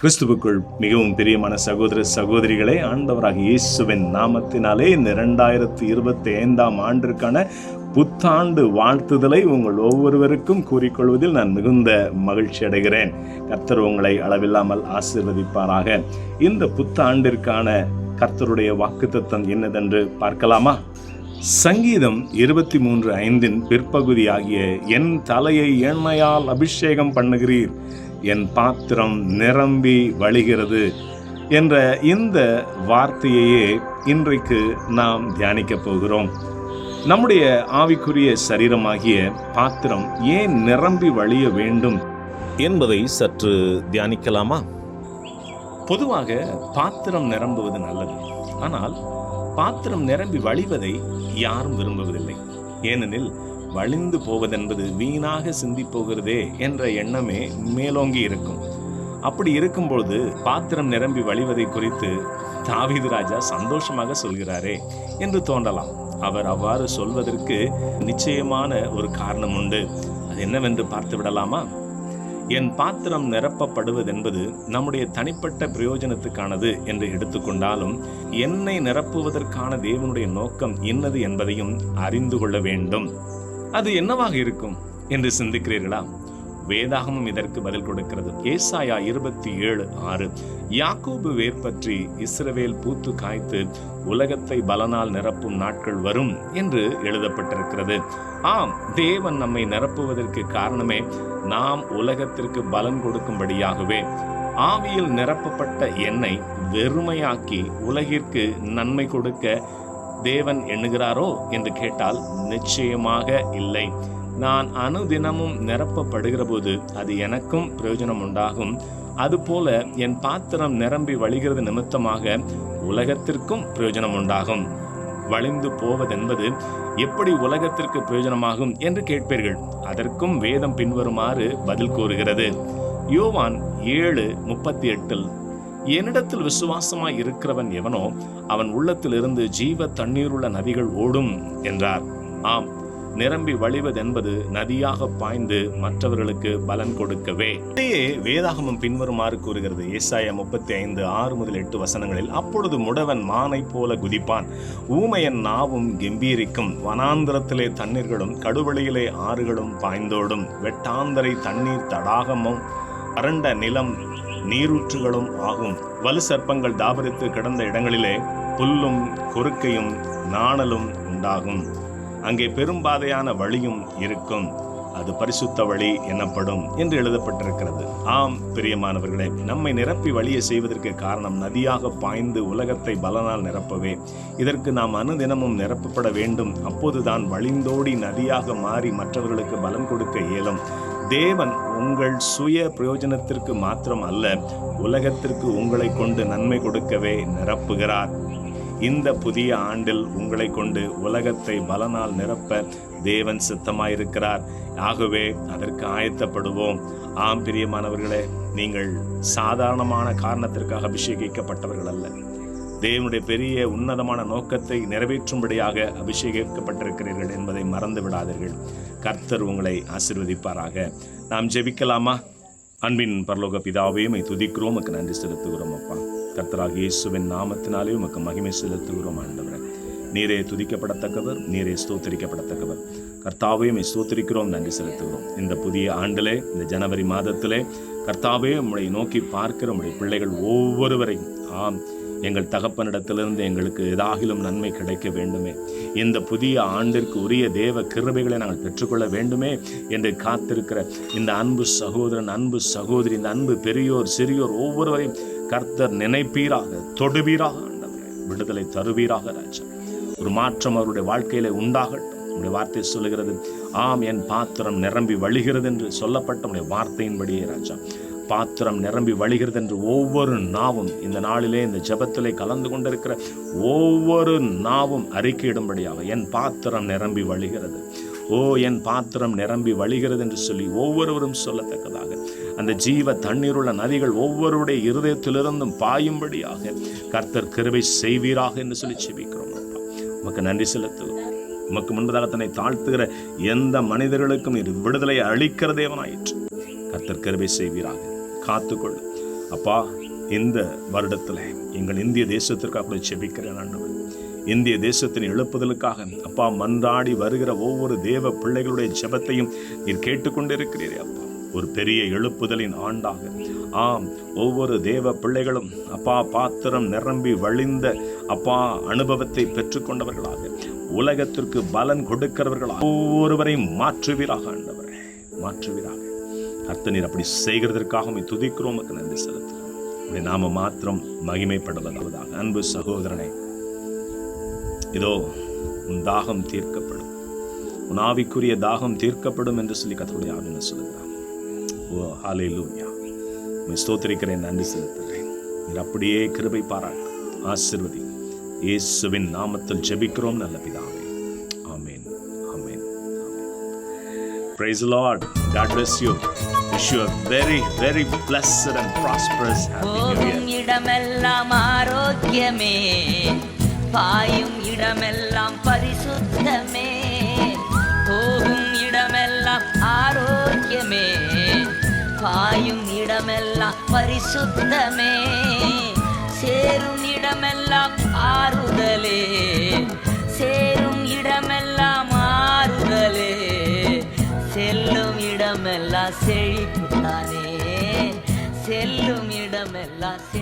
கிறிஸ்துவுக்குள் மிகவும் பிரியமான சகோதர சகோதரிகளை ஆண்டவராக இயேசுவின் நாமத்தினாலே இந்த இரண்டாயிரத்தி இருபத்தி ஐந்தாம் ஆண்டிற்கான புத்தாண்டு வாழ்த்துதலை உங்கள் ஒவ்வொருவருக்கும் கூறிக்கொள்வதில் நான் மிகுந்த மகிழ்ச்சி அடைகிறேன். கர்த்தர் உங்களை அளவில்லாமல் ஆசீர்வதிப்பாராக. இந்த புத்தாண்டிற்கான கர்த்தருடைய வாக்குத்தத்தம் என்னதென்று பார்க்கலாமா? சங்கீதம் இருபத்தி மூன்று ஐந்தின் பிற்பகுதியாகிய என் தலையை எண்ணெயால் அபிஷேகம் பண்ணுகிறீர். என் பாத்திரம் நிரம்பி வழிகிறது என்ற இந்த வார்த்தையையே இன்றைக்கு நாம் தியானிக்கப் போகிறோம். நம்முடைய ஆவிக்குரிய சரீரமாகிய பாத்திரம் ஏன் நிரம்பி வழிய வேண்டும் என்பதை சற்று தியானிக்கலாமா? பொதுவாக பாத்திரம் நிரம்புவது நல்லது. ஆனால் பாத்திரம் நிரம்பி வழிவதை யாரும் விரும்புவதில்லை. ஏனெனில் வழிந்து போவதென்பது வீணாக சிந்தி போகிறதே என்ற எண்ணமே மேலோங்கி இருக்கும். அப்படி இருக்கும்பொழுது பாத்திரம் நிரம்பி வழிவதை குறித்து தாவீது ராஜா சந்தோஷமாக சொல்கிறாரே என்று தோன்றலாம். அவர் அவ்வாறு சொல்வதற்கு நிச்சயமான ஒரு காரணம் உண்டு. அது என்னவென்று பார்த்து விடலாமா என் பாத்திரம் நிரப்பப்படுவதென்பது நம்முடைய தனிப்பட்ட பிரயோஜனத்துக்கானது என்று எடுத்துக்கொண்டாலும் என்னை நிரப்புவதற்கான தேவனுடைய நோக்கம் என்னது என்பதையும் அறிந்து கொள்ள வேண்டும். அது என்னவாக இருக்கும் என்று சிந்திக்கிறீர்களா? வேதாகமும் இதற்கு பதில் கொடுக்கிறது. ஏசாயா இருபத்தி ஏழு ஆறு. யாக்கோபு வேர் பற்றி இஸ்ரவேல் பூத்து காய்த்து உலகத்தை பலனால் நிரப்பும் நாட்கள் வரும் என்று எழுதப்பட்டிருக்கிறது. ஆம் தேவன் நம்மை நிரப்புவதற்கு காரணமே நாம் உலகத்திற்கு பலன் கொடுக்கும்படியாகவே. ஆவியில் நிரப்பப்பட்ட எண்ணெய் வெறுமையாக்கி உலகிற்கு நன்மை கொடுக்க தேவன் எண்ணுகிறாரோ என்று கேட்டால் நிச்சயமாக இல்லை. நான் அனுதினமும் நிரப்பப்படுகிற போது அது எனக்கும் பிரயோஜனம் உண்டாகும் அதுபோல என் பாத்திரம் நிரம்பி வழிகிறது நிமித்தமாக உலகத்திற்கும் பிரயோஜனம் உண்டாகும் வழிந்து போவதென்பது எப்படி உலகத்திற்கு பிரயோஜனமாகும் என்று கேட்பீர்கள். அதற்கும் வேதம் பின்வருமாறு பதில் கூறுகிறது. யோவான் ஏழு முப்பத்தி எட்டில் என்னிடத்தில் விசுவாசமாய் இருக்கிறவன் எவனோ அவன் உள்ளத்திலிருந்து ஜீவ தண்ணீருள்ள நதிகள் ஓடும் என்றார். ஆம் நிரம்பி வழிவதென்பது நதியாக பாய்ந்து மற்றவர்களுக்கு பலன் கொடுக்கவே. இதையே வேதாகமம் பின்வருமாறு கூறுகிறது. ஏசாயா முப்பத்தி ஐந்து ஆறு முதல் எட்டு வசனங்களில் அப்பொழுது முடவன் மானை போல குதிப்பான். ஊமையன் நாவும் கெம்பீரிக்கும். வனாந்திரத்திலே தண்ணீர்களும் கடுவழியிலே ஆறுகளும் பாய்ந்தோடும். வெட்டாந்தரை தண்ணீர் தடாகமும் வறண்ட நிலம் நீரூற்றுகளும் ஆகும். வலு சர்ப்பங்கள் தாபரித்து கிடந்த இடங்களிலே புல்லும் கொறுக்கையும் நாணலும் உண்டாகும். அங்கே பெரும்பாதையான வழியும் இருக்கும். அது பரிசுத்த வழி எனப்படும் என்று எழுதப்பட்டிருக்கிறது. ஆம் பிரியமானவர்களே நம்மை நிரப்பி வழியை செய்வதற்கு காரணம் நதியாக பாய்ந்து உலகத்தை பலனால் நிரப்பவே. இதற்கு நாம் அனுதினமும் நிரப்பப்பட வேண்டும். அப்போதுதான் வழிந்தோடி நதியாக மாறி மற்றவர்களுக்கு பலம் கொடுக்க இயலும். தேவன் உங்கள் சுய பிரயோஜனத்திற்கு மாத்திரம் அல்ல உலகத்திற்கு உங்களை கொண்டு நன்மை கொடுக்கவே நிரப்புகிறார். இந்த புதிய ஆண்டில் உங்களை கொண்டு உலகத்தை பலனால் நிரப்ப தேவன் சித்தமாயிருக்கிறார். ஆகவே அதற்கு ஆயத்தப்படுவோம். ஆம் பிரியமானவர்களே நீங்கள் சாதாரணமான காரணத்திற்காக அபிஷேகிக்கப்பட்டவர்கள் அல்ல. தேவனுடைய பெரிய உன்னதமான நோக்கத்தை நிறைவேற்றும்படியாக அபிஷேகிக்கப்பட்டிருக்கிறீர்கள் என்பதை மறந்து விடாதீர்கள் கர்த்தர் உங்களை ஆசிர்வதிப்பாராக. நாம் ஜெபிக்கலாமா? அன்பின் பரலோக பிதாவே உம்மை துதிக்கிறோம். உமக்கு நன்றி செலுத்துகிறோம் அப்பா. கர்த்தராக இயேசுவின் நாமத்தினாலே உமக்கு மகிமை செலுத்துகிறோம் ஆண்டவரே. நீரே துதிக்கப்படத்தக்கவர் நீரே ஸ்தோத்தரிக்கப்படத்தக்கவர். கர்த்தாவே உம்மை ஸ்தோத்தரிக்கிறோம் நன்றி செலுத்துகிறோம். இந்த புதிய ஆண்டிலே இந்த ஜனவரி மாதத்திலே கர்த்தாவே உம்முடைய நோக்கி பார்க்கிற உம்முடைய பிள்ளைகள் ஒவ்வொருவரையும் ஆம் எங்கள் தகப்பனிடத்திலிருந்து எங்களுக்கு ஏதாகிலும் நன்மை கிடைக்க வேண்டுமே. இந்த புதிய ஆண்டிற்கு உரிய தேவ கிருபைகளை நாங்கள் பெற்றுக்கொள்ள வேண்டுமே என்று காத்திருக்கிற இந்த அன்பு சகோதரன் அன்பு சகோதரி இந்த அன்பு பெரியோர் சிறியோர் ஒவ்வொருவரையும் கர்த்தர் நினைப்பீராக தொடுவீராக ஆண்டவரே விடுதலை தருவீராக ராஜா. ஒரு மாற்றம் அவருடைய வாழ்க்கையில உண்டாகட்டும். உடைய வார்த்தை சொல்லுகிறது ஆம் என் பாத்திரம் நிரம்பி வழிகிறது என்று சொல்லப்பட்ட உடைய வார்த்தையின்படியே ராஜா. பாத்திரம் நிரம்பி வழிகிறது என்று ஒவ்வொரு நாவும் இந்த நாளிலே இந்த ஜபத்திலே கலந்து கொண்டிருக்கிற ஒவ்வொரு நாவும் அறிக்கையிடும்படியாக என் பாத்திரம் நிரம்பி வழிகிறது. ஓ என் பாத்திரம் நிரம்பி வழிகிறது என்று சொல்லி ஒவ்வொருவரும் சொல்லத்தக்கதாக. அந்த ஜீவ தண்ணீருள்ள நதிகள் ஒவ்வொருடைய இருதயத்திலிருந்தும் பாயும்படியாக கர்த்தர் கிருபை செய்வீராக என்று சொல்லி செபிக்கிறோம் அப்பா. உமக்கு நன்றி செலுத்துவோம். உமக்கு முன்பதாக தன்னை தாழ்த்துகிற எந்த மனிதர்களுக்கும் விடுதலை அளிக்கிற தேவனாயிற்று. கர்த்தர் கிருபை செய்வீராக. காத்துக்கொள். அப்பா இந்த வருடத்தில் எங்கள் இந்திய தேசத்திற்காக கூட செபிக்கிறேன் ஆண்டவர். இந்திய தேசத்தின் எழுப்புதலுக்காக அப்பா மன்றாடி வருகிற ஒவ்வொரு தேவ பிள்ளைகளுடைய ஜெபத்தையும் நீர் கேட்டுக்கொண்டிருக்கிறீரே அப்பா. ஒரு பெரிய எழுப்புதலின் ஆண்டாக. ஆம் ஒவ்வொரு தேவ பிள்ளைகளும் அப்பா பாத்திரம் நிரம்பி வழிந்த அப்பா அனுபவத்தை பெற்றுக்கொண்டவர்களாக. உலகத்திற்கு பலன் கொடுக்கிறவர்களாக. ஒவ்வொருவரையும் மாற்றுவீராக ஆண்டவரே மாற்றுவீராக. கர்த்த நீர் அப்படி செய்கிறதற்காக உண்மை துதிக்கிறோம் நன்றி செலுத்துகிறோம். உடைய நாம மாத்திரம் மகிமைப்படுவதாக அன்பு சகோதரனே இதோ உன் தாகம் தீர்க்கப்படும். உன் ஆவிக்குரிய தாகம் தீர்க்கப்படும் என்று சொல்லி கத்தோடைய ஆவின சொல்லுகிறான். ஓ ஹாலே லூயா உண்மை ஸ்தோத்திரிக்கிறேன் நன்றி செலுத்துகிறேன். நீர் அப்படியே கிருபை பாராட்டு ஆசிர்வதி. இயேசுவின் நாமத்தில் ஜெபிக்கிறோம் நல்லபிதான் Praise the Lord. God bless you. Wish you a very, very blessed and prosperous happy new year. இடமெல்லாம் ஆரோக்கியமே பாயும் இடமெல்லாம் பரிசுத்தமே போகும் இடமெல்லாம் ஆரோக்கியமே பாயும் இடமெல்லாம் பரிசுத்தமே சேரும் இடமெல்லாம் ஆறுதலே இடமெல்லாம் செழிப்புத்தானே செல்லும் இடமெல்லாம்